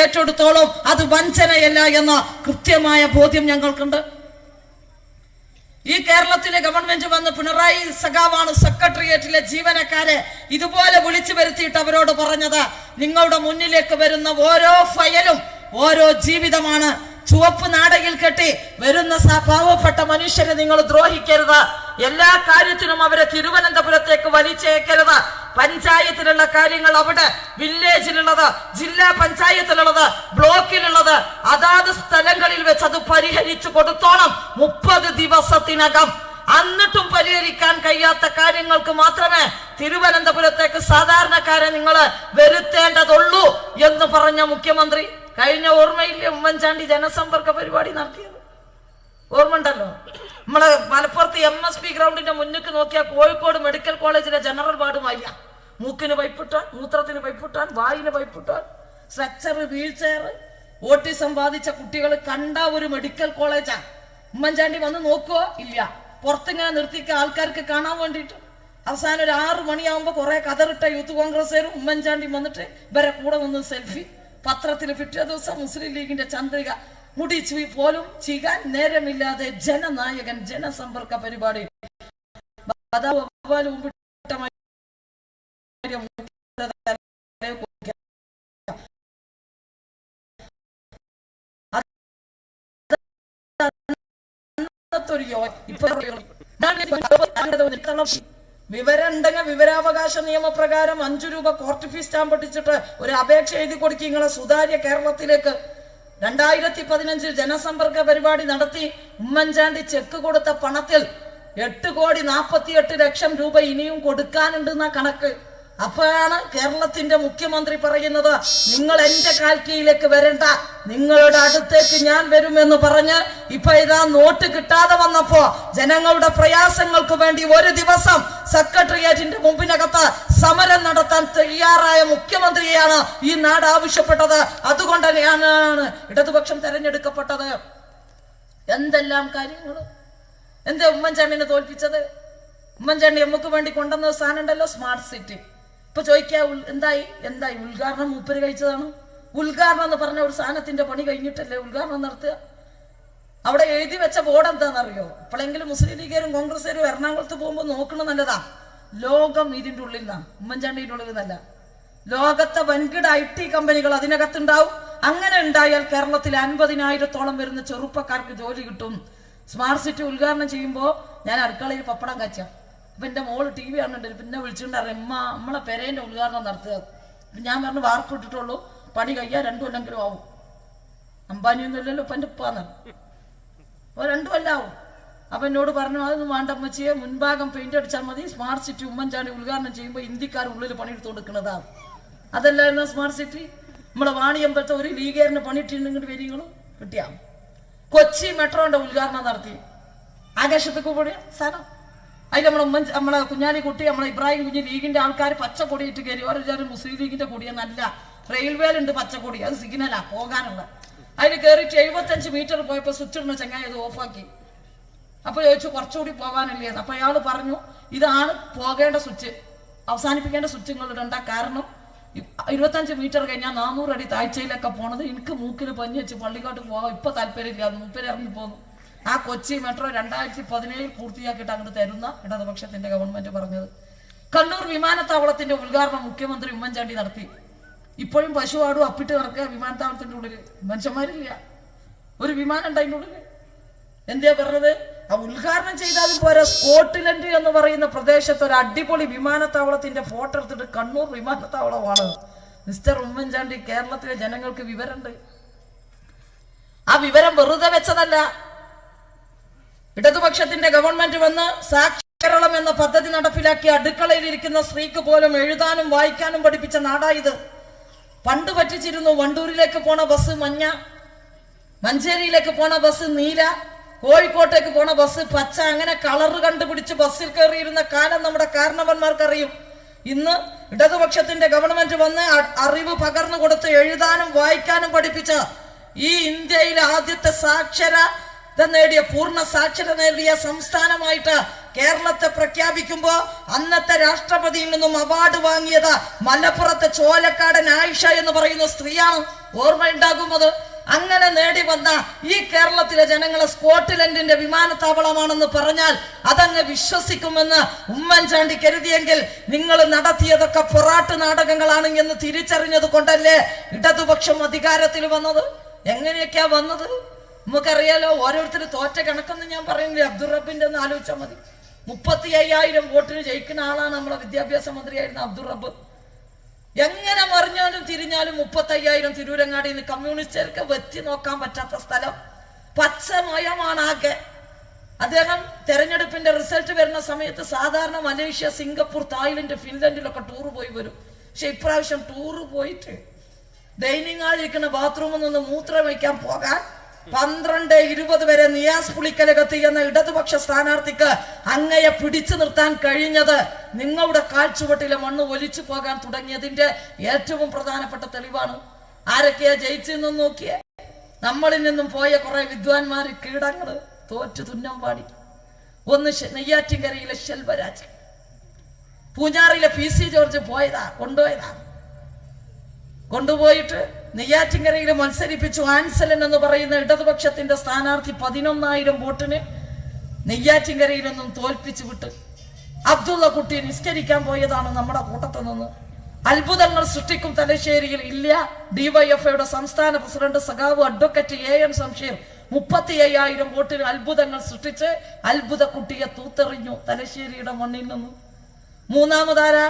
ഏറ്റെടുത്തോളം. അത് വഞ്ചനയല്ല എന്ന കൃത്യമായ ബോധ്യം ഞങ്ങൾക്കുണ്ട്. ഈ കേരളത്തിലെ ഗവൺമെന്റ് വന്ന് പിണറായി സഖാവാണ് സെക്രട്ടേറിയറ്റിലെ ജീവനക്കാരെ ഇതുപോലെ വിളിച്ചു വരുത്തിയിട്ട് അവരോട് പറഞ്ഞത് നിങ്ങളുടെ മുന്നിലേക്ക് വരുന്ന ഓരോ ഫയലും ഓരോ ജീവിതമാണ്. ചുവപ്പ് നാടകിൽ കെട്ടി വരുന്ന പാവപ്പെട്ട മനുഷ്യരെ നിങ്ങൾ ദ്രോഹിക്കരുത്. എല്ലാ കാര്യത്തിനും അവരെ തിരുവനന്തപുരത്തേക്ക് വലിച്ചേക്കരുത് പഞ്ചായത്തിലുള്ള കാര്യങ്ങൾ അവിടെ വില്ലേജിലുള്ളത് ജില്ലാ പഞ്ചായത്തിലുള്ളത് ബ്ലോക്കിലുള്ളത് അതാത് സ്ഥലങ്ങളിൽ വെച്ച് അത് പരിഹരിച്ചു കൊടുത്തോണം മുപ്പത് ദിവസത്തിനകം. എന്നിട്ടും പരിഹരിക്കാൻ കഴിയാത്ത കാര്യങ്ങൾക്ക് മാത്രമേ തിരുവനന്തപുരത്തേക്ക് സാധാരണക്കാരെ നിങ്ങൾ വരുത്തേണ്ടതുള്ളൂ എന്ന് പറഞ്ഞ മുഖ്യമന്ത്രി. കഴിഞ്ഞ ഓർമ്മയില്ലേ ഉമ്മൻചാണ്ടി ജനസമ്പർക്ക പരിപാടി നടത്തിയത്? ഓർമ്മ ഉണ്ടല്ലോ നമ്മളെ മലപ്പുറത്ത് എം എസ് പി ഗ്രൗണ്ടിന്റെ മുന്നിക്ക് നോക്കിയാൽ കോഴിക്കോട് മെഡിക്കൽ കോളേജിലെ ജനറൽ വാർഡുമായില്ല മൂക്കിന് പൈപ്പിട്ടാൻ മൂത്രത്തിന് പൈപ്പിട്ടാൻ വായിന് പൈപ്പിട്ടാൻ സ്ട്രക്ചർ വീൽ ചെയർ ഓട്ടിസം ബാധിച്ച കുട്ടികൾ കണ്ട ഒരു മെഡിക്കൽ കോളേജാ. ഉമ്മൻചാണ്ടി വന്ന് നോക്കുവോ ഇല്ല. പുറത്തിങ്ങനെ നിർത്തിക്ക ആൾക്കാർക്ക് കാണാൻ വേണ്ടിയിട്ട്. അവസാനം ഒരു ആറു മണിയാവുമ്പോ കുറെ കതറിട്ട യൂത്ത് കോൺഗ്രസ്സുകാരും ഉമ്മൻചാണ്ടി വന്നിട്ട് ഇവരെ കൂടെ നിന്ന് സെൽഫി പത്രത്തിൽ പിറ്റേ ദിവസം മുസ്ലിം ലീഗിന്റെ ചന്ദ്രിക മുടി ചുവി പോലും ചെയ്യാൻ നേരമില്ലാതെ ജനനായകൻ ജനസമ്പർക്ക പരിപാടി. ഇപ്പൊ വിവരം ഉണ്ടെങ്കിൽ വിവരാവകാശ നിയമപ്രകാരം അഞ്ചു രൂപ കോർട്ട് ഫീസ് സ്റ്റാമ്പ് ഒട്ടിച്ചിട്ട് ഒരു അപേക്ഷ എഴുതി കൊടുക്കുക നിങ്ങളെ സുതാര്യ കേരളത്തിലേക്ക്. രണ്ടായിരത്തി പതിനഞ്ചിൽ ജനസമ്പർക്ക പരിപാടി നടത്തി ഉമ്മൻചാണ്ടി ചെക്ക് കൊടുത്ത പണത്തിൽ എട്ട് കോടി നാൽപ്പത്തിയെട്ട് ലക്ഷം രൂപ ഇനിയും കൊടുക്കാനുണ്ടെന്ന കണക്ക്. അപ്പോഴാണ് കേരളത്തിന്റെ മുഖ്യമന്ത്രി പറയുന്നത് നിങ്ങൾ എന്റെ കാൽക്കീയിലേക്ക് വരണ്ട നിങ്ങളുടെ അടുത്തേക്ക് ഞാൻ വരുമെന്ന് പറഞ്ഞ് ഇപ്പൊ ഇതാ നോട്ട് കിട്ടാതെ വന്നപ്പോ ജനങ്ങളുടെ പ്രയാസങ്ങൾക്ക് വേണ്ടി ഒരു ദിവസം സെക്രട്ടേറിയറ്റിന്റെ മുമ്പിനകത്ത് സമരം നടത്താൻ തയ്യാറായ മുഖ്യമന്ത്രിയെയാണ് ഈ നാട് ആവശ്യപ്പെട്ടത്. അതുകൊണ്ട് തന്നെയാണ് ഇടതുപക്ഷം തെരഞ്ഞെടുക്കപ്പെട്ടത്. എന്തെല്ലാം കാര്യങ്ങൾ? എന്താ ഉമ്മൻചാണ്ടിനെ തോൽപ്പിച്ചത്? ഉമ്മൻചാണ്ടി നമുക്ക് വേണ്ടി കൊണ്ടുവന്ന സാധനം ഉണ്ടല്ലോ സ്മാർട്ട് സിറ്റി ഇപ്പൊ ചോദിക്കാ എന്തായി? എന്തായി? ഉദ്ഘാടനം മൂപ്പര് കഴിച്ചതാണ്. ഉദ്ഘാടനം എന്ന് പറഞ്ഞ ഒരു സാധനത്തിന്റെ പണി കഴിഞ്ഞിട്ടല്ലേ ഉദ്ഘാടനം നടത്തുക? അവിടെ എഴുതി വെച്ച ബോർഡ് എന്താണെന്നറിയോ? അപ്പോഴെങ്കിലും മുസ്ലിം ലീഗുകാരും കോൺഗ്രസ്സുകാരും എറണാകുളത്ത് പോകുമ്പോൾ നോക്കണം നല്ലതാ. ലോകം ഇതിന്റെ ഉള്ളിൽ നിന്നാണ് ഉമ്മൻചാണ്ടിയുടെ ഉള്ളിൽ നിന്നല്ല ലോകത്തെ വൻകിട ഐ ടി കമ്പനികൾ അതിനകത്തുണ്ടാവും. അങ്ങനെ ഉണ്ടായാൽ കേരളത്തിൽ അൻപതിനായിരത്തോളം വരുന്ന ചെറുപ്പക്കാർക്ക് ജോലി കിട്ടും. സ്മാർട്ട് സിറ്റി ഉദ്ഘാടനം ചെയ്യുമ്പോൾ ഞാൻ അടുക്കളയിൽ പപ്പടം കച്ച. അപ്പൊ എന്റെ മോൾ ടി വി കാണുന്നുണ്ട് പിന്നെ വിളിച്ചിട്ടുണ്ടായിരുന്നു അമ്മ നമ്മളെ പെരേന്റെ ഉദ്ഘാടനം നടത്തുക. ഞാൻ പറഞ്ഞു വാർക്ക് ഇട്ടിട്ടുള്ളൂ. പണി കഴിയാൻ രണ്ടു കൊല്ലെങ്കിലും ആവും. അമ്പാനിയൊന്നും ഇല്ലല്ലോ ഇപ്പൊ എന്റെ ഉപ്പാന്ന്. അപ്പൊ രണ്ടു കൊല്ലാവും അപ്പൊ എന്നോട് പറഞ്ഞു അതൊന്നും വേണ്ട അമ്മച്ചിയെ മുൻഭാഗം പെയിന്റ് അടിച്ചാൽ മതി. സ്മാർട്ട് സിറ്റി ഉമ്മൻചാണ്ടി ഉദ്ഘാടനം ചെയ്യുമ്പോൾ ഇന്ത്യക്കാർ ഉള്ളിൽ പണിയെടുത്ത് കൊടുക്കുന്നതാണ് അതല്ലായിരുന്നു സ്മാർട്ട് സിറ്റി നമ്മളെ വാണിയമ്പലത്തെ ഒരു ലീഗേറിന് പണിയിട്ടിട്ടുണ്ടെങ്കിൽ വരികളും കിട്ടിയാ. കൊച്ചി മെട്രോന്റെ ഉദ്ഘാടനം നടത്തി. ആകാശത്തേക്ക് കൂടിയ സ്ഥലം അതിൽ നമ്മളെ ഉമ്മൻ നമ്മളെ കുഞ്ഞാലി കുട്ടി നമ്മളെ ഇബ്രാഹിം കുഞ്ഞ് ലീഗിന്റെ ആൾക്കാർ പച്ചക്കൊടിയിട്ട് കയറി. ഓരോ മുസ്ലിം ലീഗിന്റെ കൊടിയെന്നല്ല റെയിൽവേയിലുണ്ട് പച്ചക്കൊടി. അത് സിഗ്നലാ പോകാനുള്ള. അതിൽ കയറിയിട്ട് എഴുപത്തഞ്ച് മീറ്റർ പോയപ്പോ സ്വിച്ച് ഇടുന്ന ചങ്ങായി അത് ഓഫാക്കി. അപ്പൊ ചോദിച്ചു കുറച്ചുകൂടി പോകാനല്ലേ? അപ്പൊ അയാൾ പറഞ്ഞു ഇതാണ് പോകേണ്ട സ്വിച്ച്. അവസാനിപ്പിക്കേണ്ട സ്വിച്ച് നിങ്ങൾ ഇടണ്ട കാരണം ഇരുപത്തഞ്ച് മീറ്റർ കഴിഞ്ഞാൽ നാനൂറ് അടി താഴ്ചയിലൊക്കെ പോണത്. എനിക്ക് മൂക്കിൽ പഞ്ഞി വെച്ച് പള്ളിക്കോട്ട് പോവാം ഇപ്പൊ താല്പര്യമില്ല. മൂപ്പര് ഇറങ്ങി പോന്നു ആ കൊച്ചി മെട്രോ രണ്ടായിരത്തി പതിനേഴിൽ പൂർത്തിയാക്കിയിട്ട് അങ്ങോട്ട് തരുന്ന ഇടതുപക്ഷത്തിന്റെ ഗവൺമെന്റ് പറഞ്ഞത്. കണ്ണൂർ വിമാനത്താവളത്തിന്റെ ഉദ്ഘാടനം മുഖ്യമന്ത്രി ഉമ്മൻചാണ്ടി നടത്തി. ഇപ്പോഴും പശുവാടും അപ്പിട്ട് കിടക്കുക വിമാനത്താവളത്തിന്റെ ഉള്ളിൽ. മനുഷ്യന്മാരില്ല. ഒരു വിമാനം ഉണ്ടതിന്റെ ഉള്ളിൽ. എന്താ പറഞ്ഞത്? ആ ഉദ്ഘാടനം ചെയ്താലും പോരാ സ്കോട്ട്ലൻഡ് എന്ന് പറയുന്ന പ്രദേശത്ത് ഒരു അടിപൊളി വിമാനത്താവളത്തിന്റെ ഫോട്ടോ എടുത്തിട്ട് കണ്ണൂർ വിമാനത്താവളമാണ്. മിസ്റ്റർ ഉമ്മൻചാണ്ടി കേരളത്തിലെ ജനങ്ങൾക്ക് വിവരമുണ്ട്. ആ വിവരം വെറുതെ വെച്ചതല്ല. ഇടതുപക്ഷത്തിന്റെ ഗവൺമെന്റ് വന്ന് സാക്ഷരളം എന്ന പദ്ധതി നടപ്പിലാക്കി അടുക്കളയിലിരിക്കുന്ന സ്ത്രീക്ക് പോലും എഴുതാനും വായിക്കാനും പഠിപ്പിച്ച നാടായത് പണ്ട് പറ്റിച്ചിരുന്നു വണ്ടൂരിലേക്ക് പോണ ബസ് മഞ്ഞ മഞ്ചേരിയിലേക്ക് പോണ ബസ് നീല കോഴിക്കോട്ടേക്ക് പോണ ബസ് പച്ച അങ്ങനെ കളർ കണ്ടുപിടിച്ച് ബസ്സിൽ കയറിയിരുന്ന കാലം നമ്മുടെ കാരണവന്മാർക്കറിയും. ഇന്ന് ഇടതുപക്ഷത്തിന്റെ ഗവൺമെന്റ് വന്ന് അറിവ് പകർന്നു കൊടുത്ത് എഴുതാനും വായിക്കാനും പഠിപ്പിച്ച ഈ ഇന്ത്യയിലെ ആദ്യത്തെ സാക്ഷരത നേടിയ പൂർണ സാക്ഷരത നേടിയ സംസ്ഥാനമായിട്ട് കേരളത്തെ പ്രഖ്യാപിക്കുമ്പോ അന്നത്തെ രാഷ്ട്രപതിയിൽ നിന്നും അവാർഡ് വാങ്ങിയത് മലപ്പുറത്തെ ചോലക്കാടൻ ആയിഷ എന്ന് പറയുന്ന സ്ത്രീയാണ്. ഓർമ്മയുണ്ടാകും അത്. അങ്ങനെ നേടി വന്ന ഈ കേരളത്തിലെ ജനങ്ങളെ സ്കോട്ട്ലൻഡിന്റെ വിമാനത്താവളമാണെന്ന് പറഞ്ഞാൽ അതങ്ങ് വിശ്വസിക്കുമെന്ന് ഉമ്മൻചാണ്ടി കരുതിയെങ്കിൽ നിങ്ങൾ നടത്തിയതൊക്കെ പൊറാട്ട് നാടകങ്ങളാണ് എന്ന് തിരിച്ചറിഞ്ഞത് കൊണ്ടല്ലേ ഇടതുപക്ഷം അധികാരത്തിൽ വന്നത്? എങ്ങനെയൊക്കെയാ വന്നത്? നമുക്കറിയാലോ ഓരോരുത്തർ തോറ്റ കണക്കൊന്നും ഞാൻ പറയുന്നില്ല. അബ്ദുൾ റബ്ബിന്റെ ഒന്ന് ആലോചിച്ചാൽ മതി. മുപ്പത്തി അയ്യായിരം വോട്ടിന് ജയിക്കുന്ന ആളാണ് നമ്മുടെ വിദ്യാഭ്യാസ മന്ത്രിയായിരുന്ന അബ്ദുൾ റബ്ബ്. എങ്ങനെ മറിഞ്ഞാലും തിരിഞ്ഞാലും മുപ്പത്തി അയ്യായിരം തിരൂരങ്ങാടി നിന്ന് കമ്മ്യൂണിസ്റ്റുകാർക്ക് വെത്തി നോക്കാൻ പറ്റാത്ത സ്ഥലം. പച്ചമയമാണ് ആകെ അദ്ദേഹം തെരഞ്ഞെടുപ്പിന്റെ റിസൾട്ട് വരുന്ന സമയത്ത് സാധാരണ മലേഷ്യ സിംഗപ്പൂർ തായ്ലൻഡ് ഫിൻലൻഡിലൊക്കെ ടൂർ പോയി വരും. പക്ഷെ ഇപ്രാവശ്യം ടൂർ പോയിട്ട് ഡൈനിങ് ഹാളിരിക്കുന്ന ബാത്റൂമിൽ നിന്ന് മൂത്രം വയ്ക്കാൻ പോകാൻ പന്ത്രണ്ട് ഇരുപത് വരെ നിയാസ് പുളിക്കലകത്ത് എന്ന ഇടതുപക്ഷ സ്ഥാനാർത്ഥിക്ക് അങ്ങയെ പിടിച്ചു നിർത്താൻ കഴിഞ്ഞത് നിങ്ങളുടെ കാൽച്ചുവട്ടിലെ മണ്ണ് ഒലിച്ചു പോകാൻ തുടങ്ങിയതിന്റെ ഏറ്റവും പ്രധാനപ്പെട്ട തെളിവാണ്. ആരൊക്കെയാ ജയിച്ചെന്നും നോക്കിയേ. നമ്മളിൽ നിന്നും പോയ കുറെ വിദ്വാൻമാര് കീടങ്ങൾ തോറ്റു തുന്നം പാടി ഒന്ന് നെയ്യാറ്റിൻകരയിലെ ശെൽവരാജ് പൂഞ്ഞാറിലെ പി സി ജോർജ് പോയതാ കൊണ്ടുപോയതാ. കൊണ്ടുപോയിട്ട് നെയ്യാറ്റിൻകരയിൽ മത്സരിപ്പിച്ചു ആൻസലൻ എന്ന് പറയുന്ന ഇടതുപക്ഷത്തിന്റെ സ്ഥാനാർത്ഥി പതിനൊന്നായിരം വോട്ടിന് നെയ്യാറ്റിങ്കരയിൽ നിന്നും തോൽപ്പിച്ചു വിട്ട് അബ്ദുള്ള കുട്ടിയെ നിസ്കരിക്കാൻ പോയതാണ് നമ്മുടെ കൂട്ടത്തിൽ നിന്ന്. അത്ഭുതങ്ങൾ സൃഷ്ടിക്കും തലശ്ശേരിയിൽ ഇല്ല. ഡിവൈഎഫ്ഐയുടെ സംസ്ഥാന പ്രസിഡന്റ് സഖാവ് അഡ്വക്കറ്റ് എ എൻ സംശയം മുപ്പത്തി അയ്യായിരം വോട്ടിന് അത്ഭുതങ്ങൾ സൃഷ്ടിച്ച് അത്ഭുത കുട്ടിയെ തൂത്തെറിഞ്ഞു തലശ്ശേരിയുടെ മണ്ണിൽ നിന്നും. മൂന്നാമതാരാ?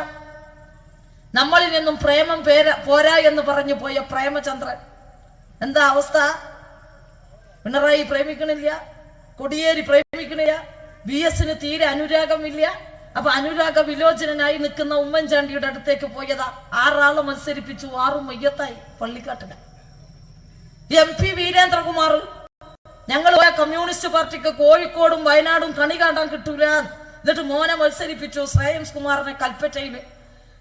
നമ്മളിൽ നിന്നും പ്രേമം പേര പോരാ എന്ന് പറഞ്ഞു പോയ പ്രേമചന്ദ്രൻ. എന്താ അവസ്ഥ? പിണറായി പ്രേമിക്കണില്ല കൊടിയേരി പ്രേമിക്കണില്ല വി എസിന് തീരെ അനുരാഗമില്ല. അപ്പൊ അനുരാഗ വിലോചനായി നിൽക്കുന്ന ഉമ്മൻചാണ്ടിയുടെ അടുത്തേക്ക് പോയതാ. ആറാൾ മത്സരിപ്പിച്ചു ആറും മയ്യത്തായി പള്ളിക്കാട്ടിന്. എം പി വീരേന്ദ്രകുമാർ ഞങ്ങൾ കമ്മ്യൂണിസ്റ്റ് പാർട്ടിക്ക് കോഴിക്കോടും വയനാടും കണി കാണാൻ കിട്ടൂല എന്നിട്ട് മോനെ മത്സരിപ്പിച്ചു ശ്രേയംസ് കുമാറിനെ കൽപ്പറ്റയിൽ.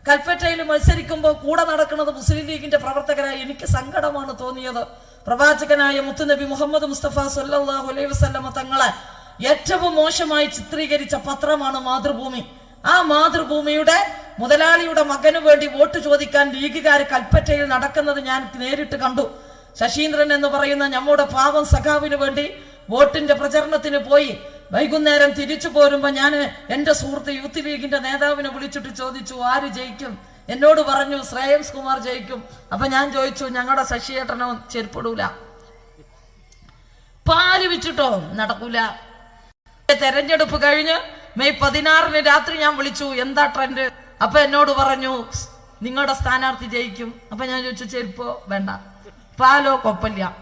കൽപ്പറ്റയിൽ മത്സരിക്കുമ്പോൾ കൂടെ നടക്കുന്നത് മുസ്ലിം ലീഗിന്റെ പ്രവർത്തകരായി എനിക്ക് സങ്കടമാണ് തോന്നിയത്. പ്രവാചകനായ മുത്തുനബി മുഹമ്മദ് മുസ്തഫ സല്ലല്ലാഹു അലൈഹി വസല്ലമ തങ്ങളെ ഏറ്റവും മോശമായി ചിത്രീകരിച്ച പത്രമാണ് മാതൃഭൂമി. ആ മാതൃഭൂമിയുടെ മുതലാളിയുടെ മകനു വേണ്ടി വോട്ട് ചോദിക്കാൻ ലീഗുകാർ കൽപ്പറ്റയിൽ നടക്കുന്നത് ഞാൻ നേരിട്ട് കണ്ടു. ശശീന്ദ്രൻ എന്ന് പറയുന്ന നമ്മുടെ പാവം സഖാവിന് വേണ്ടി വോട്ടിന്റെ പ്രചരണത്തിന് പോയി വൈകുന്നേരം തിരിച്ചു പോരുമ്പോ ഞാൻ എന്റെ സുഹൃത്ത് യൂത്ത് ലീഗിന്റെ നേതാവിനെ വിളിച്ചിട്ട് ചോദിച്ചു ആര് ജയിക്കും? എന്നോട് പറഞ്ഞു ശ്രേയംസ് കുമാർ ജയിക്കും. അപ്പൊ ഞാൻ ചോദിച്ചു ഞങ്ങളുടെ ശശിയേട്ടനോ ചെരുപ്പിടൂല. പാൽ വിച്ചിട്ടോ നടക്കൂല. തെരഞ്ഞെടുപ്പ് കഴിഞ്ഞ് മെയ് പതിനാറിന് രാത്രി ഞാൻ വിളിച്ചു എന്താ ട്രെൻഡ്? അപ്പൊ എന്നോട് പറഞ്ഞു നിങ്ങളുടെ സ്ഥാനാർത്ഥി ജയിക്കും. അപ്പൊ ഞാൻ ചോദിച്ചു ചെരുപ്പോ? വേണ്ട. പാലോ? കൊപ്പല്ല.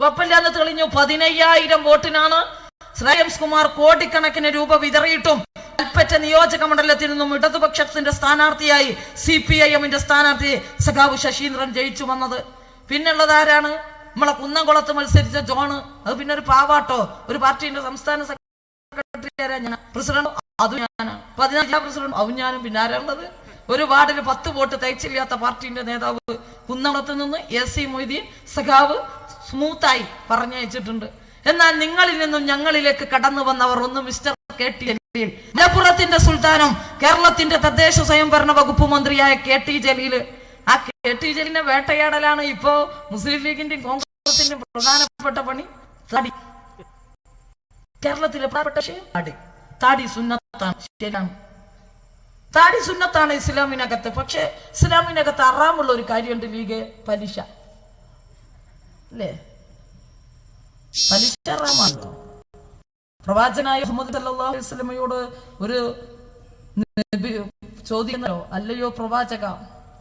കൊപ്പല്ല എന്ന് തെളിഞ്ഞു പതിനയ്യായിരം വോട്ടിനാണ് ശ്രേയംസ് കുമാർ കോടിക്കണക്കിന് രൂപ വിതറിയിട്ടും കൽപ്പറ്റ നിയോജക മണ്ഡലത്തിൽ നിന്നും ഇടതുപക്ഷത്തിന്റെ സ്ഥാനാർത്ഥിയായി സി പി ഐ എമ്മിന്റെ സ്ഥാനാർത്ഥി സഖാവ് ശശീന്ദ്രൻ ജയിച്ചു വന്നത്. പിന്നുള്ളത് ആരാണ്? നമ്മളെ കുന്നംകുളത്ത് മത്സരിച്ച ജോണ്. അത് പിന്നെ ഒരു പാവാട്ടോ? ഒരു പാർട്ടിന്റെ സംസ്ഥാന സെക്രട്ടറി പ്രസിഡന്റ് അതും ഞാനാണ് പതിനാല് പ്രസിഡന്റ് അതും ഞാനും. പിന്നെ ആരാണുള്ളത് ഒരു വാർഡിന് പത്ത് വോട്ട് തയ്ച്ചില്ലാത്ത പാർട്ടിന്റെ നേതാവ് കുന്നംകുളത്ത് നിന്ന് എസ് സി മൊയ്തീൻ സഖാവ് സ്മൂത്തായി പറഞ്ഞയച്ചിട്ടുണ്ട്. എന്നാൽ നിങ്ങളിൽ നിന്നും ഞങ്ങളിലേക്ക് കടന്നു വന്നവർ ഒന്ന് മിസ്റ്റർ കെ ടി ജലീൽ. മലപ്പുറത്തിന്റെ സുൽത്താനും കേരളത്തിന്റെ തദ്ദേശ സ്വയംഭരണ വകുപ്പ് മന്ത്രിയായ കെ ടി ജലീൽ. ആ കെ ടി ജലീലിന്റെ വേട്ടയാടലാണ് ഇപ്പോ മുസ്ലിം ലീഗിന്റെയും കോൺഗ്രസിന്റെയും പ്രധാനപ്പെട്ട പണി. തടി. കേരളത്തിലെ പ്രധാനപ്പെട്ട താടി സുന്നത്താണ്. ശരിയാണ്. താടി സുന്നത്താണ് ഇസ്ലാമിനകത്ത്. പക്ഷെ ഇസ്ലാമിനകത്ത് അറാമുള്ള ഒരു കാര്യമുണ്ട് ലീഗ് പലിശ. അല്ലേ? പലിശ അറാമാണല്ലോ പ്രവാചനായ മുഹമ്മദ് അലൈഹി ഒരു നബി ചോദിക്കുന്നല്ലോ അല്ലയോ പ്രവാചക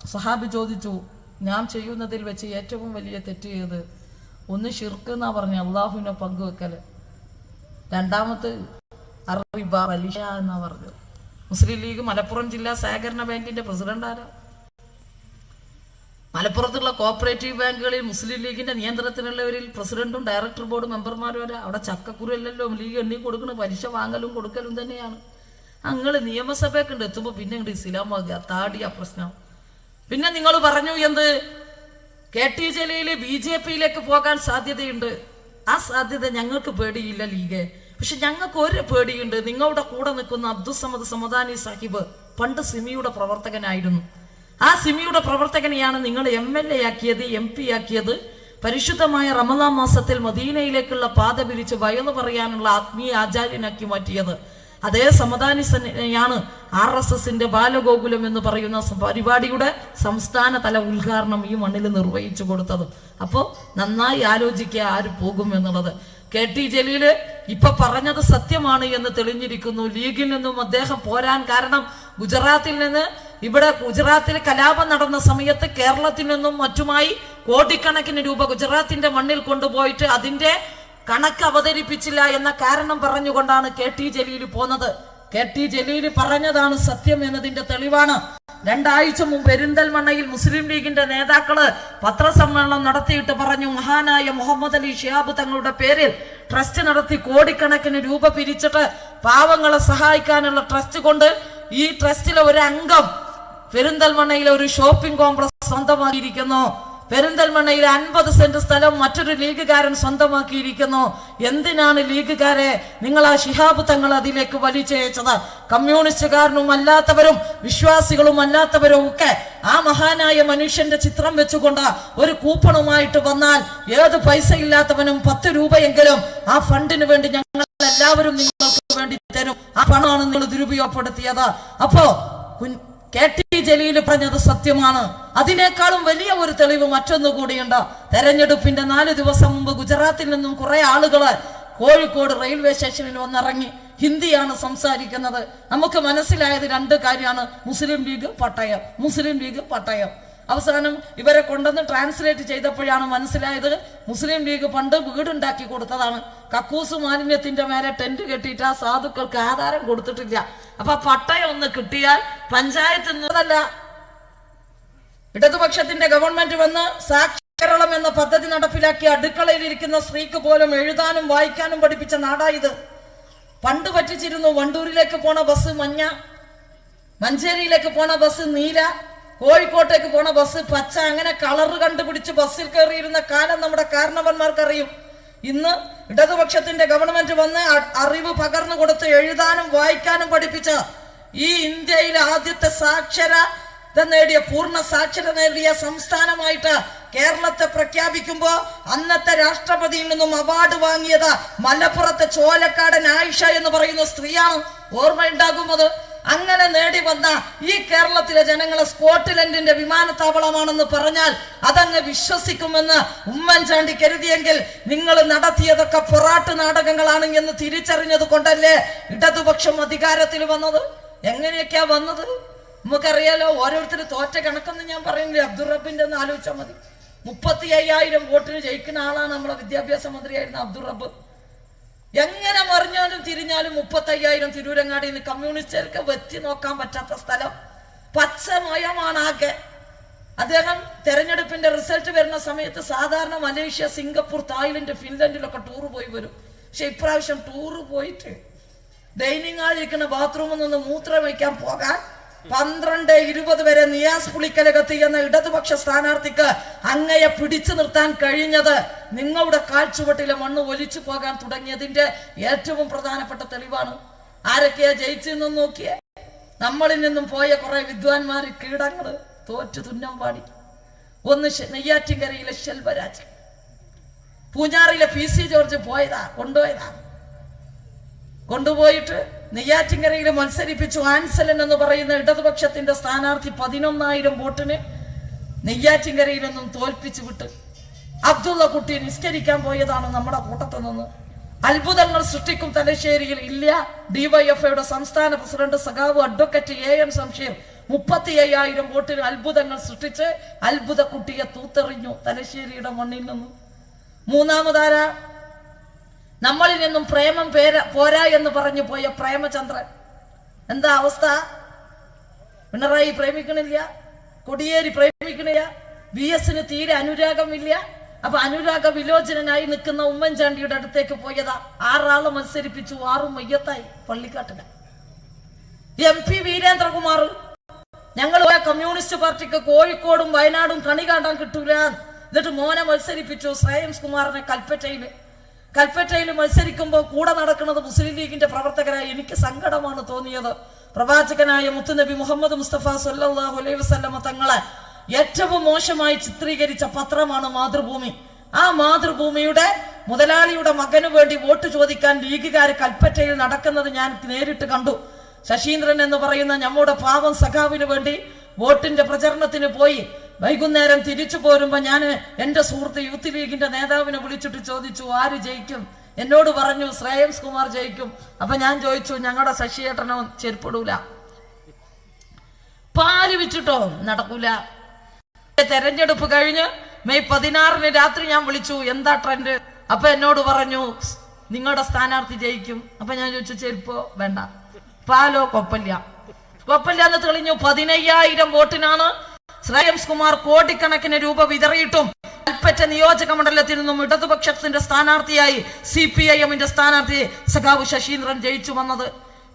സഹാബി ചോദിച്ചു ഞാൻ ചെയ്യുന്നതിൽ വെച്ച് ഏറ്റവും വലിയ തെറ്റ് ചെയ്ത് ഒന്ന് ഷിർക്ക് എന്നാ പറഞ്ഞ അള്ളാഹുവിനെ പങ്കുവെക്കൽ രണ്ടാമത് അറിബ പലിശ എന്നാ പറഞ്ഞു മുസ്ലിം ലീഗ് മലപ്പുറം ജില്ലാ സഹകരണ ബാങ്കിന്റെ പ്രസിഡന്റ് ആരാ മലപ്പുറത്തുള്ള കോപ്പറേറ്റീവ് ബാങ്കുകളിൽ മുസ്ലിം ലീഗിന്റെ നിയന്ത്രണത്തിലുള്ളവരിൽ പ്രസിഡന്റും ഡയറക്ടർ ബോർഡ് മെമ്പർമാരും വരെ അവിടെ ചക്കക്കുരുല്ലല്ലോ ലീഗ് എണ്ണി കൊടുക്കുന്ന പലിശ വാങ്ങലും കൊടുക്കലും തന്നെയാണ്. നിങ്ങൾ നിയമസഭയൊക്കെ ഉണ്ട് എത്തുമ്പോൾ പിന്നെ ഇങ്ങോട്ട് ഇസ്ലാം താടിയ പ്രശ്നം. പിന്നെ നിങ്ങൾ പറഞ്ഞു എന്ത്? K T Jaleel B J പിയിലേക്ക് പോകാൻ സാധ്യതയുണ്ട്. ആ സാധ്യത ഞങ്ങൾക്ക് പേടിയില്ല ലീഗ്. പക്ഷെ ഞങ്ങൾക്ക് ഒരു പേടിയുണ്ട്. നിങ്ങളുടെ കൂടെ നിൽക്കുന്ന അബ്ദുസമദ് സമദാനി സാഹിബ് പണ്ട് സിമിയുടെ പ്രവർത്തകനായിരുന്നു. ആ സിമിയുടെ പ്രവർത്തകനെയാണ് നിങ്ങൾ എം എൽ എ ആക്കിയത് എം പി ആക്കിയത് പരിശുദ്ധമായ റമദാൻ മാസത്തിൽ മദീനയിലേക്കുള്ള പാത പിരിച്ച് വയലു പറയാനുള്ള ആത്മീയ ആചാര്യനാക്കി മാറ്റിയത്. അതേ സമദാനിസനെയാണ് ആർ എസ് എസിന്റെ ബാലഗോകുലം എന്ന് പറയുന്ന പരിപാടിയുടെ സംസ്ഥാന തല ഉദ്ഘാടനം ഈ മണ്ണിൽ നിർവഹിച്ചു കൊടുത്തത്. അപ്പോൾ നന്നായി ആലോചിക്കുക ആര് പോകും എന്നുള്ളത്. കെ ടി ജലീൽ ഇപ്പൊ പറഞ്ഞത് സത്യമാണ് എന്ന് തെളിഞ്ഞിരിക്കുന്നു. ലീഗിൽ നിന്നും അദ്ദേഹം പോരാൻ കാരണം ഗുജറാത്തിൽ നിന്ന് ഇവിടെ ഗുജറാത്തിൽ കലാപം നടന്ന സമയത്ത് കേരളത്തിൽ നിന്നും മറ്റുമായി കോടിക്കണക്കിന് രൂപ ഗുജറാത്തിന്റെ മണ്ണിൽ കൊണ്ടുപോയിട്ട് അതിന്റെ കണക്ക് അവതരിപ്പിച്ചില്ല എന്ന കാരണം പറഞ്ഞുകൊണ്ടാണ് കെ ടി ജലീൽ പോന്നത്. കെ ടി ജലീൽ പറഞ്ഞതാണ് സത്യം എന്നതിന്റെ തെളിവാണ്. രണ്ടാഴ്ച മുമ്പ് പെരിന്തൽമണ്ണയിൽ മുസ്ലിം ലീഗിന്റെ നേതാക്കൾ പത്രസമ്മേളനം നടത്തിയിട്ട് പറഞ്ഞു മഹാനായ മുഹമ്മദ് അലി ഷിഹാബ് തങ്ങളുടെ പേരിൽ ട്രസ്റ്റ് നടത്തി കോടിക്കണക്കിന് രൂപ പിരിച്ചിട്ട് പാവങ്ങളെ സഹായിക്കാനുള്ള ട്രസ്റ്റ് കൊണ്ട് ഈ ട്രസ്റ്റിലെ ഒരു അംഗം പെരിന്തൽമണ്ണയിലെ ഒരു ഷോപ്പിംഗ് കോംപ്ലക്സ് സ്വന്തമാക്കിയിരിക്കുന്നു. പെരിന്തൽമണ്ണയിൽ അൻപത് സെന്റ് സ്ഥലം മറ്റൊരു ലീഗുകാരൻ സ്വന്തമാക്കിയിരിക്കുന്നു. എന്തിനാണ് ലീഗുകാരെ നിങ്ങൾ ആ ശിഹാബ് തങ്ങൾ അതിലേക്ക് വലിച്ചയച്ചത്? കമ്മ്യൂണിസ്റ്റുകാരനും അല്ലാത്തവരും വിശ്വാസികളും അല്ലാത്തവരും ഒക്കെ ആ മഹാനായ മനുഷ്യന്റെ ചിത്രം വെച്ചുകൊണ്ട് ഒരു കൂപ്പണുമായിട്ട് വന്നാൽ ഏത് പൈസ ഇല്ലാത്തവനും പത്ത് രൂപയെങ്കിലും ആ ഫണ്ടിന് വേണ്ടി ഞങ്ങൾ എല്ലാവരും നിങ്ങൾക്ക് വേണ്ടി തരും. ആ പണമാണ് നിങ്ങൾ ദുരുപയോഗപ്പെടുത്തിയത്. അപ്പോ കെ ടി ജലീൽ പറഞ്ഞത് സത്യമാണ്. അതിനേക്കാളും വലിയ ഒരു തെളിവ് മറ്റൊന്നു കൂടിയുണ്ട്. തെരഞ്ഞെടുപ്പിന്റെ നാല് ദിവസം മുമ്പ് ഗുജറാത്തിൽ നിന്നും കുറെ ആളുകൾ കോഴിക്കോട് റെയിൽവേ സ്റ്റേഷനിൽ വന്നിറങ്ങി ഹിന്ദിയാണ് സംസാരിക്കുന്നത്. നമുക്ക് മനസ്സിലായത് രണ്ട് കാര്യമാണ്. മുസ്ലിം ലീഗ് പട്ടയം മുസ്ലിം ലീഗ് പട്ടയം. അവസാനം ഇവരെ കൊണ്ടുവന്ന് ട്രാൻസ്ലേറ്റ് ചെയ്തപ്പോഴാണ് മനസ്സിലായത് മുസ്ലിം ലീഗ് പണ്ട് വീടുണ്ടാക്കി കൊടുത്തതാണ്. കക്കൂസ് മാലിന്യത്തിന്റെ മേലെ ടെന്റ് കെട്ടിയിട്ട് ആ സാധുക്കൾക്ക് ആധാരം കൊടുത്തിട്ടില്ല. അപ്പൊ പട്ടയം ഒന്ന് കിട്ടിയാൽ പഞ്ചായത്ത് നിന്നതല്ല ഇടതുപക്ഷത്തിന്റെ ഗവൺമെന്റ് വന്ന് സാക്ഷി കേരളം എന്ന പദ്ധതി നടപ്പിലാക്കി അടുക്കളയിലിരിക്കുന്ന സ്ത്രീക്ക് പോലും എഴുതാനും വായിക്കാനും പഠിപ്പിച്ച നാടായത് പണ്ട് പറ്റിച്ചിരുന്നു വണ്ടൂരിലേക്ക് പോണ ബസ് മഞ്ഞ മഞ്ചേരിയിലേക്ക് പോണ ബസ് നീല കോഴിക്കോട്ടേക്ക് പോണ ബസ് പച്ച അങ്ങനെ കളർ കണ്ടുപിടിച്ച് ബസ്സിൽ കയറിയിരുന്ന കാലം നമ്മുടെ കാരണവന്മാർക്കറിയും. ഇന്ന് ഇടതുപക്ഷത്തിന്റെ ഗവൺമെന്റ് വന്ന് അറിവ് പകർന്നു കൊടുത്ത് എഴുതാനും വായിക്കാനും പഠിപ്പിച്ച ഈ ഇന്ത്യയിലെ ആദ്യത്തെ സാക്ഷരത നേടിയ പൂർണ സാക്ഷരത നേടിയ സംസ്ഥാനമായിട്ട് കേരളത്തെ പ്രഖ്യാപിക്കുമ്പോ അന്നത്തെ രാഷ്ട്രപതിയിൽ നിന്നും അവാർഡ് വാങ്ങിയത് മലപ്പുറത്തെ ചോലക്കാടൻ ആയിഷ എന്ന് പറയുന്ന സ്ത്രീയാണ്. ഓർമ്മയുണ്ടാകുന്നത് അങ്ങനെ നേടി വന്ന ഈ കേരളത്തിലെ ജനങ്ങളെ സ്കോട്ട്ലൻഡിന്റെ വിമാനത്താവളമാണെന്ന് പറഞ്ഞാൽ അതങ്ങ് വിശ്വസിക്കുമെന്ന് ഉമ്മൻചാണ്ടി കരുതിയെങ്കിൽ നിങ്ങൾ നടത്തിയതൊക്കെ പൊറാട്ട് നാടകങ്ങളാണ് എന്ന് തിരിച്ചറിഞ്ഞത് കൊണ്ടല്ലേ ഇടതുപക്ഷം അധികാരത്തിൽ വന്നത്? എങ്ങനെയൊക്കെയാ വന്നത്? നമുക്കറിയാലോ ഓരോരുത്തർ തോറ്റ കണക്കൊന്നും ഞാൻ പറയുന്നില്ല. അബ്ദുൾ റബ്ബിന്റെ ഒന്ന് ആലോചിച്ചാൽ മതി. മുപ്പത്തി അയ്യായിരം വോട്ടിന് ജയിക്കുന്ന ആളാണ് നമ്മളെ വിദ്യാഭ്യാസ മന്ത്രിയായിരുന്ന അബ്ദുൾ എങ്ങനെ മറിഞ്ഞാലും തിരിഞ്ഞാലും മുപ്പത്തയ്യായിരം തിരൂരങ്ങാടി നിന്ന് കമ്മ്യൂണിസ്റ്റുകാർക്ക് വെത്തി നോക്കാൻ പറ്റാത്ത സ്ഥലം. പച്ചമയമാണ് ആകെ. അദ്ദേഹം തെരഞ്ഞെടുപ്പിന്റെ റിസൾട്ട് വരുന്ന സമയത്ത് സാധാരണ മലേഷ്യ സിംഗപ്പൂർ തായ്ലൻഡ് ഫിൻലൻഡിലൊക്കെ ടൂർ പോയി വരും. പക്ഷെ ഇപ്രാവശ്യം ടൂർ പോയിട്ട് ഡൈനിങ് ഹാളിരിക്കുന്ന ബാത്റൂമിൽ നിന്ന് മൂത്രം വയ്ക്കാൻ പോകാൻ പന്ത്രണ്ട് ഇരുപത് വരെ നിയാസ് പുളിക്കലകത്ത് എന്ന ഇടതുപക്ഷ സ്ഥാനാർത്ഥിക്ക് അങ്ങയെ പിടിച്ചു നിർത്താൻ കഴിഞ്ഞത് നിങ്ങളുടെ കാഴ്ചവട്ടിലെ മണ്ണ് ഒലിച്ചു പോകാൻ തുടങ്ങിയതിന്റെ ഏറ്റവും പ്രധാനപ്പെട്ട തെളിവാണ്. ആരൊക്കെയാ ജയിച്ചെന്നും നോക്കിയേ. നമ്മളിൽ നിന്നും പോയ കുറെ വിദ്വാൻമാര് കീടങ്ങൾ തോറ്റു തുന്നം പാടി ഒന്ന് നെയ്യാറ്റിൻകരയിലെ ശെൽവരാജ് പൂഞ്ഞാറിലെ പി സി ജോർജ് പോയതാ കൊണ്ടുപോയതാ. കൊണ്ടുപോയിട്ട് നെയ്യാറ്റിൻകരയിൽ മത്സരിപ്പിച്ചു ആൻസലൻ എന്ന് പറയുന്ന ഇടതുപക്ഷത്തിന്റെ സ്ഥാനാർത്ഥി പതിനൊന്നായിരം വോട്ടിന് നെയ്യാറ്റിൻകരയിൽ നിന്നും തോൽപ്പിച്ചു വിട്ട് അബ്ദുള്ള കുട്ടി നിസ്കരിക്കാൻ പോയതാണ് നമ്മുടെ കൂട്ടത്തിൽ നിന്ന്. അത്ഭുതങ്ങൾ സൃഷ്ടിക്കും തലശ്ശേരിയിൽ ഇല്ല. ഡിവൈഎഫ്ഐയുടെ സംസ്ഥാന പ്രസിഡന്റ് സഖാവ് അഡ്വക്കറ്റ് എ എൻ സംശയം മുപ്പത്തി അയ്യായിരം വോട്ടിന് അത്ഭുതങ്ങൾ സൃഷ്ടിച്ച് അത്ഭുത കുട്ടിയെ തൂത്തെറിഞ്ഞു തലശ്ശേരിയുടെ മണ്ണിൽ നിന്നും. മൂന്നാമതാര? നമ്മളിൽ നിന്നും പ്രേമം പേര പോരാ എന്ന് പറഞ്ഞു പോയ പ്രേമചന്ദ്രൻ. എന്താ അവസ്ഥ? പിണറായി പ്രേമിക്കണില്ല കൊടിയേരി പ്രേമിക്കണില്ല വി എസിന് തീരെ അനുരാഗമില്ല. അപ്പൊ അനുരാഗ വിലോചനായി നിൽക്കുന്ന ഉമ്മൻചാണ്ടിയുടെ അടുത്തേക്ക് പോയതാ. ആറാൾ മത്സരിപ്പിച്ചു ആറും മയ്യത്തായി പള്ളിക്കാട്ടിന്. എം പി വീരേന്ദ്രകുമാർ ഞങ്ങൾ പോയ കമ്മ്യൂണിസ്റ്റ് പാർട്ടിക്ക് കോഴിക്കോടും വയനാടും കണി കാണാൻ കിട്ടൂല എന്നിട്ട് മോനെ മത്സരിപ്പിച്ചു ശ്രേയംസ് കുമാറിനെ കൽപ്പറ്റയിൽ. കൽപ്പറ്റയിൽ മത്സരിക്കുമ്പോൾ കൂടെ നടക്കുന്നത് മുസ്ലിം ലീഗിന്റെ പ്രവർത്തകരായി എനിക്ക് സങ്കടമാണ് തോന്നിയത്. പ്രവാചകനായ മുത്തുനബി മുഹമ്മദ് മുസ്തഫ സല്ലല്ലാഹു അലൈഹി വസല്ലമ തങ്ങളെ ഏറ്റവും മോശമായി ചിത്രീകരിച്ച പത്രമാണ് മാതൃഭൂമി. ആ മാതൃഭൂമിയുടെ മുതലാളിയുടെ മകന് വേണ്ടി വോട്ട് ചോദിക്കാൻ ലീഗുകാർ കൽപ്പറ്റയിൽ നടക്കുന്നത് ഞാൻ നേരിട്ട് കണ്ടു. ശശീന്ദ്രൻ എന്ന് പറയുന്ന നമ്മുടെ പാവം സഖാവിന് വേണ്ടി വോട്ടിന്റെ പ്രചരണത്തിന് പോയി വൈകുന്നേരം തിരിച്ചു പോരുമ്പോ ഞാൻ എന്റെ സുഹൃത്ത് യൂത്ത് ലീഗിന്റെ നേതാവിനെ വിളിച്ചിട്ട് ചോദിച്ചു ആര് ജയിക്കും? എന്നോട് പറഞ്ഞു ശ്രേയംസ് കുമാർ ജയിക്കും. അപ്പൊ ഞാൻ ചോദിച്ചു ഞങ്ങളുടെ ശശിയേട്ടനോ ചെരുപ്പിടൂല പാൽ വിച്ചിട്ടോ നടക്കൂല. തെരഞ്ഞെടുപ്പ് കഴിഞ്ഞ് മെയ് പതിനാറിന് രാത്രി ഞാൻ വിളിച്ചു എന്താ ട്രെൻഡ്? അപ്പൊ എന്നോട് പറഞ്ഞു നിങ്ങളുടെ സ്ഥാനാർത്ഥി ജയിക്കും. അപ്പൊ ഞാൻ ചോദിച്ചു ചെരുപ്പോ വേണ്ട. പാലോ? കൊപ്പല്ല. കൊപ്പല്ല എന്ന് തെളിഞ്ഞു പതിനയ്യായിരം വോട്ടിനാണ് ശ്രേയംസ് കുമാർ കോടിക്കണക്കിന് രൂപ വിതറിയിട്ടും കൽപ്പറ്റ നിയോജക മണ്ഡലത്തിൽ നിന്നും ഇടതുപക്ഷത്തിന്റെ സ്ഥാനാർത്ഥിയായി സി പി ഐ എമ്മിന്റെ സ്ഥാനാർത്ഥി സഖാവ് ശശീന്ദ്രൻ ജയിച്ചു വന്നത്.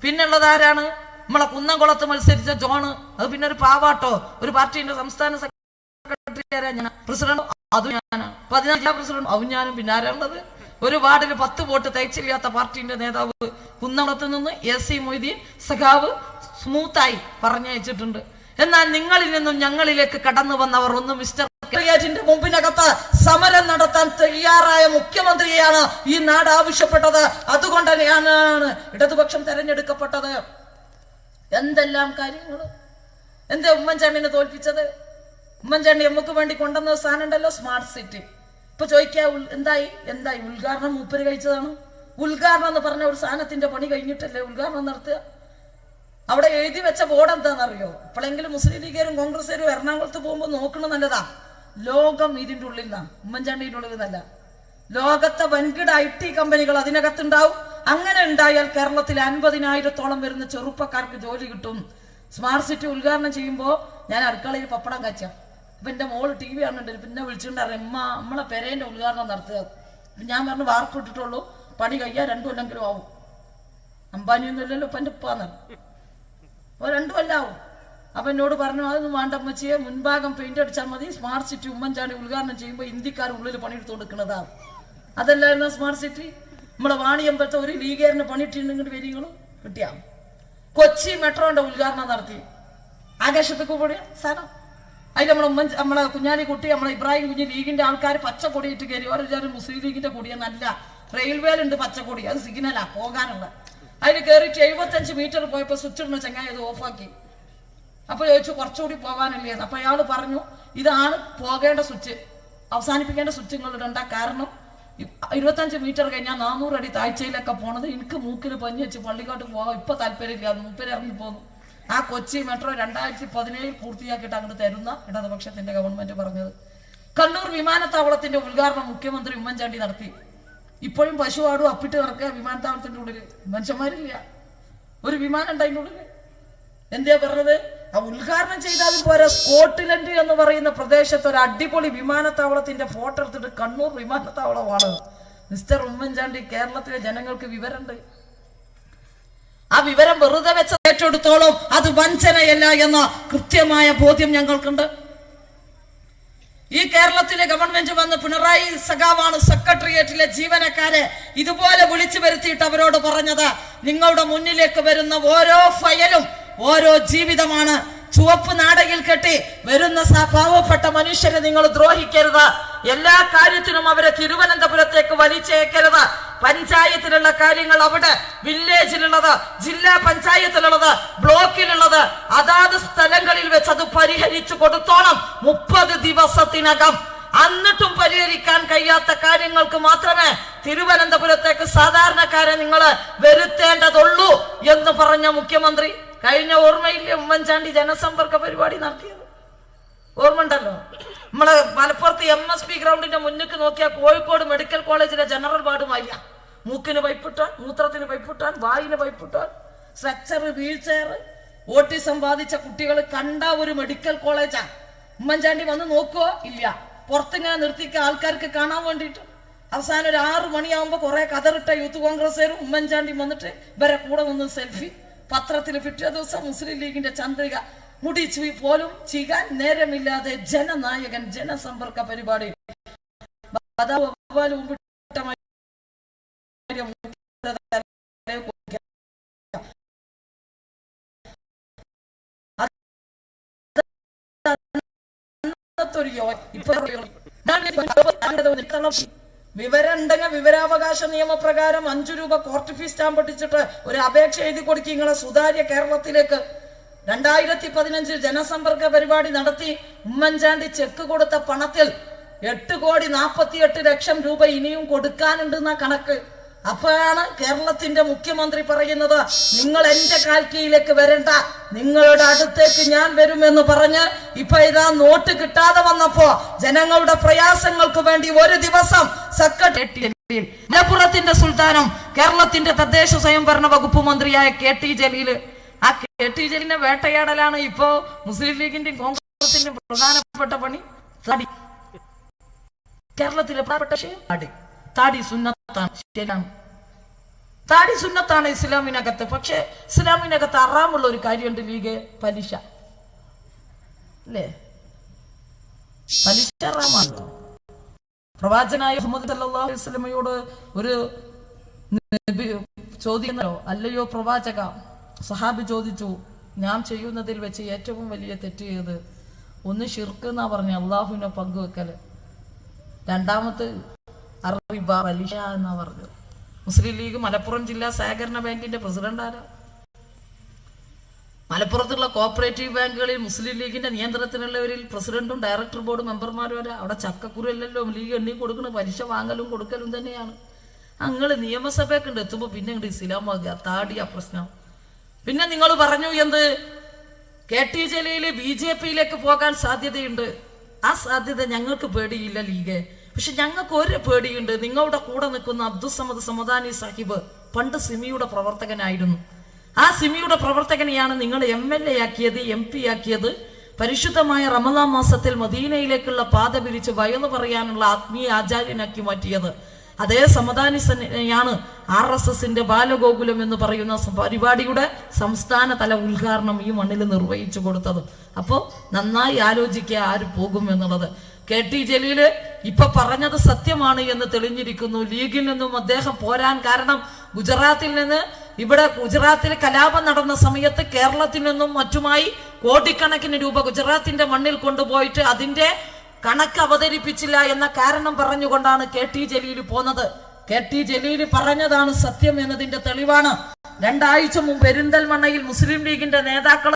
പിന്നുള്ളത് ആരാണ്? നമ്മളെ കുന്നംകുളത്ത് മത്സരിച്ച ജോണ്. അത് പിന്നെ ഒരു പാവാട്ടോ? ഒരു പാർട്ടിന്റെ സംസ്ഥാന സെക്രട്ടറി പ്രസിഡന്റ് അതും ഞാനാണ് പതിനാല് പ്രസിഡന്റ് അതും ഞാനും. പിന്നെ ആരാണുള്ളത് ഒരു വാർഡിൽ പത്ത് വോട്ട് തയ്ച്ചില്ലാത്ത പാർട്ടിന്റെ നേതാവ് കുന്നംകുളത്ത് നിന്ന് എസ് സി മൊയ്തീൻ സഖാവ് സ്മൂത്തായി പറഞ്ഞയച്ചിട്ടുണ്ട്. എന്നാൽ നിങ്ങളിൽ നിന്നും ഞങ്ങളിലേക്ക് കടന്നു വന്നവർ ഒന്ന് മിസ്റ്റർ സെക്രട്ടേറിയറ്റിന്റെ മുമ്പിനകത്ത് സമരം നടത്താൻ തയ്യാറായ മുഖ്യമന്ത്രിയാണ് ഈ നാട് ആവശ്യപ്പെട്ടത്. അതുകൊണ്ട് തന്നെയാണ് ഇടതുപക്ഷം തെരഞ്ഞെടുക്കപ്പെട്ടത്. എന്തെല്ലാം കാര്യങ്ങൾ? എന്റെ ഉമ്മൻചാണ്ടിനെ തോൽപ്പിച്ചത്? ഉമ്മൻചാണ്ടി നമുക്ക് വേണ്ടി കൊണ്ടുവന്ന സാധനം ഉണ്ടല്ലോ സ്മാർട്ട് സിറ്റി. ഇപ്പൊ ചോദിക്കാ എന്തായി? എന്തായി? ഉദ്ഘാടനം മൂപ്പര് കഴിച്ചതാണ്. ഉദ്ഘാടനം എന്ന് പറഞ്ഞ ഒരു സാധനത്തിന്റെ പണി കഴിഞ്ഞിട്ടല്ലേ ഉദ്ഘാടനം നടത്തുക? അവിടെ എഴുതി വെച്ച ബോർഡ് എന്താണെന്നറിയോ? ഇപ്പോഴെങ്കിലും മുസ്ലിം ലീഗുകാരും കോൺഗ്രസ്സുകാരും എറണാകുളത്ത് പോകുമ്പോൾ നോക്കണം നല്ലതാ. ലോകം ഇതിന്റെ ഉള്ളിൽ നിന്നാണ് ഉള്ളിൽ നിന്നല്ല ലോകത്തെ വൻകിട ഐ ടി കമ്പനികൾ അതിനകത്തുണ്ടാവും. അങ്ങനെ ഉണ്ടായാൽ കേരളത്തിൽ അൻപതിനായിരത്തോളം വരുന്ന ചെറുപ്പക്കാർക്ക് ജോലി കിട്ടും. സ്മാർട്ട് സിറ്റി ഉദ്ഘാടനം ചെയ്യുമ്പോൾ ഞാൻ അടുക്കളയിൽ പപ്പടം കച്ച. അപ്പൊ എന്റെ മോൾ ടി വി കാണുന്നുണ്ട്. പിന്നെ വിളിച്ചിട്ടുണ്ടായിരുന്നു അമ്മ നമ്മളെ പെരേന്റെ ഉദ്ഘാടനം നടത്തുക. ഞാൻ പറഞ്ഞു വാർപ്പിട്ടിട്ടുള്ളൂ പണി കഴിയാ രണ്ടു കൊല്ലെങ്കിലും ആവും. അംബാനിയൊന്നും ഇല്ലല്ലോ ഇപ്പൊ എന്റെ ഉപ്പാന്ന് അപ്പോൾ രണ്ടു കൊല്ലാവും അപ്പൊ എന്നോട് പറഞ്ഞു അതൊന്നും വേണ്ട അമ്മച്ചിയെ മുൻഭാഗം പെയിന്റ് അടിച്ചാൽ മതി. സ്മാർട്ട് സിറ്റി ഉമ്മൻചാണ്ടി ഉദ്ഘാടനം ചെയ്യുമ്പോൾ ഇന്ത്യക്കാർ ഉള്ളിൽ പണിയെടുത്ത് കൊടുക്കുന്നതാ അതല്ലായിരുന്നു സ്മാർട്ട് സിറ്റി നമ്മളെ വാണിയമ്പലത്തെ ഒരു ലീഗേറിന് പണിയിട്ടിട്ടുണ്ടെങ്കിൽ വരികളും കിട്ടിയാ കൊച്ചി മെട്രോന്റെ ഉദ്ഘാടനം നടത്തി. ആകാശത്തേക്ക് കൂടിയ സ്ഥലം അതിൽ നമ്മളെ ഉമ്മൻ നമ്മളെ കുഞ്ഞാലി കുട്ടി നമ്മളെ ഇബ്രാഹിം കുഞ്ഞ് ലീഗിന്റെ ആൾക്കാർ പച്ചക്കൊടിയിട്ട് കയറി. ഓരോ മുസ്ലിം ലീഗിന്റെ കൊടിയെന്നല്ല. റെയിൽവേയിലുണ്ട് പച്ചക്കൊടി. അത് സിഗ്നലാ പോകാനുള്ള. അതിൽ കയറിയിട്ട് എഴുപത്തഞ്ച് മീറ്റർ പോയപ്പോൾ സ്വിച്ച് ഇടുന്ന ചങ്ങായി അത് ഓഫാക്കി. അപ്പോൾ ചോദിച്ചു കുറച്ചുകൂടി പോകാനല്ലേ എന്ന്. അപ്പൊ അയാൾ പറഞ്ഞു ഇതാണ് പോകേണ്ട സ്വിച്ച്. അവസാനിപ്പിക്കേണ്ട സ്വിച്ച് നിങ്ങൾ കാരണം? ഇരുപത്തഞ്ച് മീറ്റർ കഴിഞ്ഞാൽ നാനൂറ് അടി താഴ്ചയിലൊക്കെ പോണത്. എനിക്ക് മൂക്കിൽ പഞ്ഞി വെച്ച് പള്ളിക്കോട്ട് പോകാം ഇപ്പൊ താല്പര്യമില്ല. മൂപ്പര് ഇറങ്ങി പോന്നു ആ കൊച്ചി മെട്രോ രണ്ടായിരത്തി പതിനേഴിൽ പൂർത്തിയാക്കിയിട്ട് അങ്ങോട്ട് തരുന്ന ഇടതുപക്ഷത്തിന്റെ ഗവൺമെന്റ് പറഞ്ഞത്. കണ്ണൂർ വിമാനത്താവളത്തിന്റെ ഉദ്ഘാടനം മുഖ്യമന്ത്രി ഉമ്മൻചാണ്ടി നടത്തി. ഇപ്പോഴും പശു ആടും അപ്പിട്ട് കിടക്കുക വിമാനത്താവളത്തിന്റെ ഉള്ളിൽ മനുഷ്യന്മാരില്ല. ഒരു വിമാനം ഉണ്ട് അതിന്റെ ഉള്ളിൽ. എന്താ പറഞ്ഞത്? ആ ഉദ്ഘാടനം ചെയ്താലും പോരാ സ്കോട്ട്ലൻഡ് എന്ന് പറയുന്ന പ്രദേശത്ത് ഒരു അടിപൊളി വിമാനത്താവളത്തിന്റെ ഫോട്ടോ എടുത്തിട്ട് കണ്ണൂർ വിമാനത്താവളമാണ്. മിസ്റ്റർ ഉമ്മൻചാണ്ടി കേരളത്തിലെ ജനങ്ങൾക്ക് വിവരമുണ്ട്. ആ വിവരം വെറുതെ വെച്ച ഏറ്റെടുത്തോളം. അത് വഞ്ചനയല്ല എന്ന കൃത്യമായ ബോധ്യം ഞങ്ങൾക്കുണ്ട്. ഈ കേരളത്തിലെ ഗവൺമെന്റ് വന്ന് പിണറായി സഖാവാണ് സെക്രട്ടേറിയറ്റിലെ ജീവനക്കാരെ ഇതുപോലെ വിളിച്ചു വരുത്തിയിട്ട് അവരോട് പറഞ്ഞത് നിങ്ങളുടെ മുന്നിലേക്ക് വരുന്ന ഓരോ ഫയലും ഓരോ ജീവിതമാണ്. ചുവപ്പ് നാടകിൽ കെട്ടി വരുന്ന പാവപ്പെട്ട മനുഷ്യരെ നിങ്ങൾ ദ്രോഹിക്കരുത്. എല്ലാ കാര്യത്തിനും അവരെ തിരുവനന്തപുരത്തേക്ക് വലിച്ചേക്കരുത് പഞ്ചായത്തിലുള്ള കാര്യങ്ങൾ അവിടെ വില്ലേജിലുള്ളത് ജില്ലാ പഞ്ചായത്തിലുള്ളത് ബ്ലോക്കിലുള്ളത് അതാത് സ്ഥലങ്ങളിൽ വെച്ച് അത് പരിഹരിച്ചു കൊടുത്തോണം മുപ്പത് ദിവസത്തിനകം. എന്നിട്ടും പരിഹരിക്കാൻ കഴിയാത്ത കാര്യങ്ങൾക്ക് മാത്രമേ തിരുവനന്തപുരത്തേക്ക് സാധാരണക്കാരെ നിങ്ങൾ വരുത്തേണ്ടതുള്ളൂ എന്ന് പറഞ്ഞ മുഖ്യമന്ത്രി കഴിഞ്ഞ ഓർമ്മയില്ലേ ഉമ്മൻചാണ്ടി ജനസമ്പർക്ക പരിപാടി നടത്തിയത്? ഓർമ്മണ്ടല്ലോ നമ്മൾ മലപ്പുറത്ത് എം എസ് പി ഗ്രൗണ്ടിന്റെ മുന്നിക്ക് നോക്കിയാൽ കോഴിക്കോട് മെഡിക്കൽ കോളേജിലെ ജനറൽ വാർഡുമായ മൂക്കിന് പൈപ്പിട്ടാൻ മൂത്രത്തിന് പൈപ്പിട്ടാൻ വായിന് പൈപ്പിട്ടാൻ സ്ട്രക്ചർ വീൽ ചെയർ ഓട്ടിസം ബാധിച്ച കുട്ടികൾ കണ്ട ഒരു മെഡിക്കൽ കോളേജാ. ഉമ്മൻചാണ്ടി വന്ന് നോക്കുവോ? ഇല്ല. പുറത്തിങ്ങനെ നിർത്തിക്ക ആൾക്കാർക്ക് കാണാൻ വേണ്ടിയിട്ട്. അവസാനം ഒരു ആറു മണിയാകുമ്പോൾ കുറെ കതറിട്ട യൂത്ത് കോൺഗ്രസ്സുകാരും ഉമ്മൻചാണ്ടി വന്നിട്ട് ഇവരെ കൂടെ നിന്ന് സെൽഫി. പത്രത്തിൽ പിറ്റേ ദിവസം മുസ്ലിം ലീഗിന്റെ ചന്ദ്രിക മുടിച്ചുവി പോലും ചീകാൻ നേരമില്ലാതെ ജനനായകൻ ജനസമ്പർക്ക പരിപാടി. വിവരണ്ടങ്ങ വിവരാവകാശ നിയമപ്രകാരം അഞ്ചു രൂപ കോർട്ട് ഫീസ് സ്റ്റാമ്പ് ഒട്ടിച്ചിട്ട് ഒരു അപേക്ഷ എഴുതി കൊടുക്കുക സുതാര്യ കേരളത്തിലേക്ക്. രണ്ടായിരത്തി പതിനഞ്ചിൽ ജനസമ്പർക്ക പരിപാടി നടത്തി ഉമ്മൻചാണ്ടി ചെക്ക് കൊടുത്ത പണത്തിൽ എട്ട് കോടി നാൽപ്പത്തിയെട്ട് ലക്ഷം രൂപ ഇനിയും കൊടുക്കാനുണ്ടെന്ന കണക്ക്. അപ്പോഴാണ് കേരളത്തിന്റെ മുഖ്യമന്ത്രി പറയുന്നത് നിങ്ങൾ എന്റെ കാൽക്കിയിലേക്ക് വരണ്ട നിങ്ങളുടെ അടുത്തേക്ക് ഞാൻ വരുമെന്ന് പറഞ്ഞ് ഇപ്പൊ ഇതാ നോട്ട് കിട്ടാതെ വന്നപ്പോ ജനങ്ങളുടെ പ്രയാസങ്ങൾക്ക് വേണ്ടി ഒരു ദിവസം സെക്രട്ടറി മലപ്പുറത്തിന്റെ സുൽത്താനും കേരളത്തിന്റെ തദ്ദേശ സ്വയംഭരണ വകുപ്പ് മന്ത്രിയായ കെ ടി ജലീൽ ആ കെ ടി ജലീലിന്റെ വേട്ടയാടലാണ് ഇപ്പോ മുസ്ലിം ലീഗിന്റെയും കോൺഗ്രസിന്റെയും പ്രധാനപ്പെട്ട പണി. താടി. കേരളത്തിലെ താടി. സുന്നത്താണ്. ഇസ്ലാമിനകത്ത്. പക്ഷെ ഇസ്ലാമിനകത്ത് അറാമുള്ള ഒരു കാര്യമുണ്ട് ലീഗ്. പലിശ. അല്ലേ? പലിശ അറാമാണല്ലോ പ്രവാചനായ മുഹമ്മദ് അലൈഹി വസല്ലമയോട് ഒരു ചോദിക്കുന്നല്ലോ അല്ലയോ പ്രവാചക? സഹാബി ചോദിച്ചു ഞാൻ ചെയ്യുന്നതിൽ വെച്ച് ഏറ്റവും വലിയ തെറ്റ് ചെയ്ത് ഒന്ന് ഷിർക്ക് എന്നാ പറഞ്ഞ അള്ളാഹുവിനെ പങ്കുവെക്കൽ രണ്ടാമത് അറബിബ വലിയ എന്നാ പറഞ്ഞു മുസ്ലിം ലീഗ് മലപ്പുറം ജില്ലാ സഹകരണ ബാങ്കിന്റെ പ്രസിഡന്റ് ആരാ? മലപ്പുറത്തുള്ള കോപ്പറേറ്റീവ് ബാങ്കുകളിൽ മുസ്ലിം ലീഗിന്റെ നിയന്ത്രണത്തിലുള്ളവരിൽ പ്രസിഡന്റും ഡയറക്ടർ ബോർഡ് മെമ്പർമാരും വരെ അവിടെ ചക്കക്കുരല്ലല്ലോ ലീഗ് എണ്ണി കൊടുക്കണ പലിശ വാങ്ങലും കൊടുക്കലും തന്നെയാണ്. അങ്ങൾ നിയമസഭയൊക്കെ ഉണ്ട് എത്തുമ്പോ പിന്നെ ഇങ്ങോട്ട് ഇസ്ലാമാകുക താടിയ പ്രശ്നം. പിന്നെ നിങ്ങൾ പറഞ്ഞു എന്ത്? K T Jaleel B J പിയിലേക്ക് പോകാൻ സാധ്യതയുണ്ട്. ആ സാധ്യത ഞങ്ങൾക്ക് പേടിയില്ല ലീഗ്. പക്ഷെ ഞങ്ങൾക്ക് ഒരു പേടിയുണ്ട്. നിങ്ങളുടെ കൂടെ നിൽക്കുന്ന അബ്ദുസമദ് സമദാനി സാഹിബ് പണ്ട് സിമിയുടെ പ്രവർത്തകനായിരുന്നു. ആ സിമിയുടെ പ്രവർത്തകനെയാണ് നിങ്ങൾ എം എൽ എ ആക്കിയത് എം പി ആക്കിയത്. പരിശുദ്ധമായ റമദാ മാസത്തിൽ മദീനയിലേക്കുള്ള പാത പിരിച്ച് വയന്ന് പറയാനുള്ള ആത്മീയ ആചാര്യനാക്കി മാറ്റിയത്. അതേ സമദാനിസനെയാണ് ആർ എസ് എസിന്റെ ബാലഗോകുലം എന്ന് പറയുന്ന പരിപാടിയുടെ സംസ്ഥാന തല ഉദ്ഘാടനം ഈ മണ്ണിൽ നിർവഹിച്ചു കൊടുത്തത്. അപ്പോൾ നന്നായി ആലോചിക്കുക ആര് പോകും എന്നുള്ളത്. കെ ടി ജലീൽ ഇപ്പൊ പറഞ്ഞത് സത്യമാണ് എന്ന് തെളിഞ്ഞിരിക്കുന്നു. ലീഗിൽ നിന്നും അദ്ദേഹം പോരാൻ കാരണം ഗുജറാത്തിൽ നിന്ന് ഇവിടെ ഗുജറാത്തിൽ കലാപം നടന്ന സമയത്ത് കേരളത്തിൽ നിന്നും മറ്റുമായി കോടിക്കണക്കിന് രൂപ ഗുജറാത്തിന്റെ മണ്ണിൽ കൊണ്ടുപോയിട്ട് അതിന്റെ കണക്ക് അവതരിപ്പിച്ചില്ല എന്ന കാരണം പറഞ്ഞുകൊണ്ടാണ് കെ ടി ജലീൽ പോന്നത്. കെ ടി ജലീൽ പറഞ്ഞതാണ് സത്യം എന്നതിന്റെ തെളിവാണ്. രണ്ടാഴ്ച മുമ്പ് പെരിന്തൽമണ്ണയിൽ മുസ്ലിം ലീഗിന്റെ നേതാക്കൾ